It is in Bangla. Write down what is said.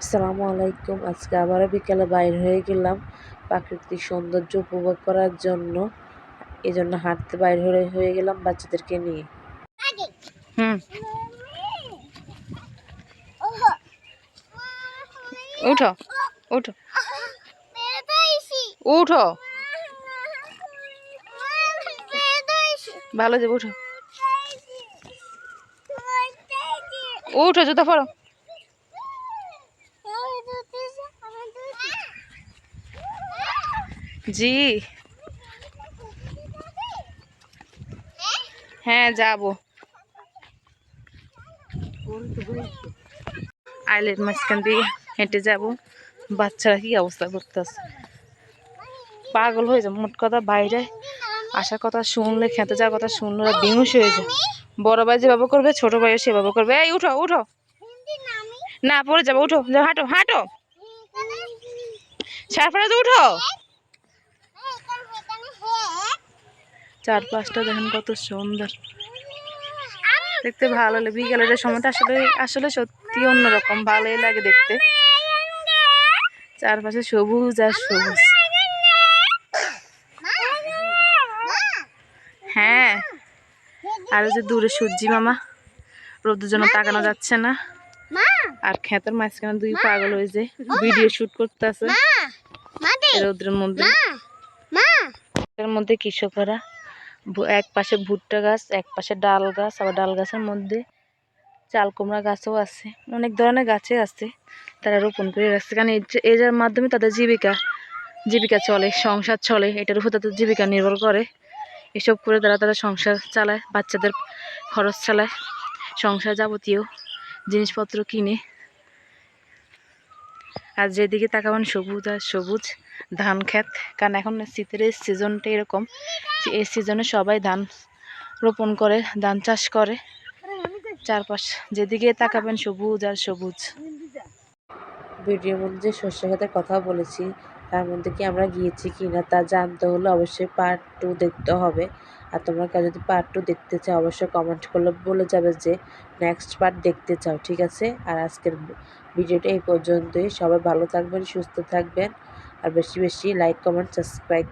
আসসালামু আলাইকুম। আজকে আবারও বিকেলে বাইর হয়ে গেলাম প্রাকৃতিক সৌন্দর্য উপভোগ করার জন্য। এই জন্য হাঁটতে বাইর হয়ে হয়ে গেলাম বাচ্চাদেরকে নিয়ে। হুম। উঠো উঠো। উঠো। ভালো যাবে উঠো। উঠো জুতো পরো। জি। হ্যাঁ যাব। আইলের মাঝখান দিয়ে হেঁটে যাব। বাচ্চারা কি অবস্থা করতেছে? পাগল হয়ে যায় মোট কথা বাইরে আসার কথা শুনলে, খেতে যাওয়ার কথা শুনলে বেহুশ হয়ে যায়। বড় ভাই যেভাবে করবে, ছোট ভাইও সেভাবে করবে। এই, উঠো উঠো। না, পড়ে যাব, উঠো। হাঁটো হাঁটো। সারফারাজ উঠো। চার পাঁচটা দেখেন কত সুন্দর। দেখতে ভালো লাগে। বিকেলের সময়টা আসলে আসলে সত্যি অন্যরকম ভালোই লাগে দেখতে। চারপাশে সবুজ আর সবুজ। হ্যাঁ আর ওই যে দূরে সূর্যি মামা রোদের জন্য তাকানো যাচ্ছে না। আর খেতের মাঝখানে দুই পাগল হয়ে যে ভিডিও শুট করতেছে। রোদের মধ্যে। এর মধ্যে কৃষকরা এক পাশে ভুট্টা গাছ, এক পাশে ডাল গাছ, আবার ডাল গাছের মধ্যে চাল, কুমড়া গাছও আছে। অনেক ধরনের গাছে আছে, তারা রোপণ করে রাখছে। কারণ এটার মাধ্যমে তাদের জীবিকা জীবিকা চলে, সংসার চলে, এটার উপর তাদের জীবিকা নির্ভর করে। এসব করে তারা তারা সংসার চালায়, বাচ্চাদের খরচ চালায় সংসার যাবতীয় জিনিসপত্র কিনে। আর যেদিকে তাকাবেন সবুজ আর সবুজ ধান ক্ষেত। কারণ এখন শীতের এই সিজনটা এরকম যে এই সিজনে সবাই ধান রোপণ করে, ধান চাষ করে। চারপাশ যেদিকে তাকাবেন সবুজ আর সবুজ। ভিডিওর মধ্যে যে শস্য খাতের কথা বলেছি। তার মধ্যে কি আমরা গিয়েছি কি না তা জানতে হলে অবশ্যই পার্ট টু দেখতে হবে। আর তোমরা কেউ যদি পার্ট টু দেখতে চাও, অবশ্যই কমেন্ট করলে বলে যাবে যে নেক্সট পার্ট দেখতে চাও, ঠিক আছে? আর আজকের ভিডিওটা এই পর্যন্তই। সবাই ভালো থাকবেন, সুস্থ থাকবেন, আর বেশি বেশি লাইক কমেন্ট সাবস্ক্রাইব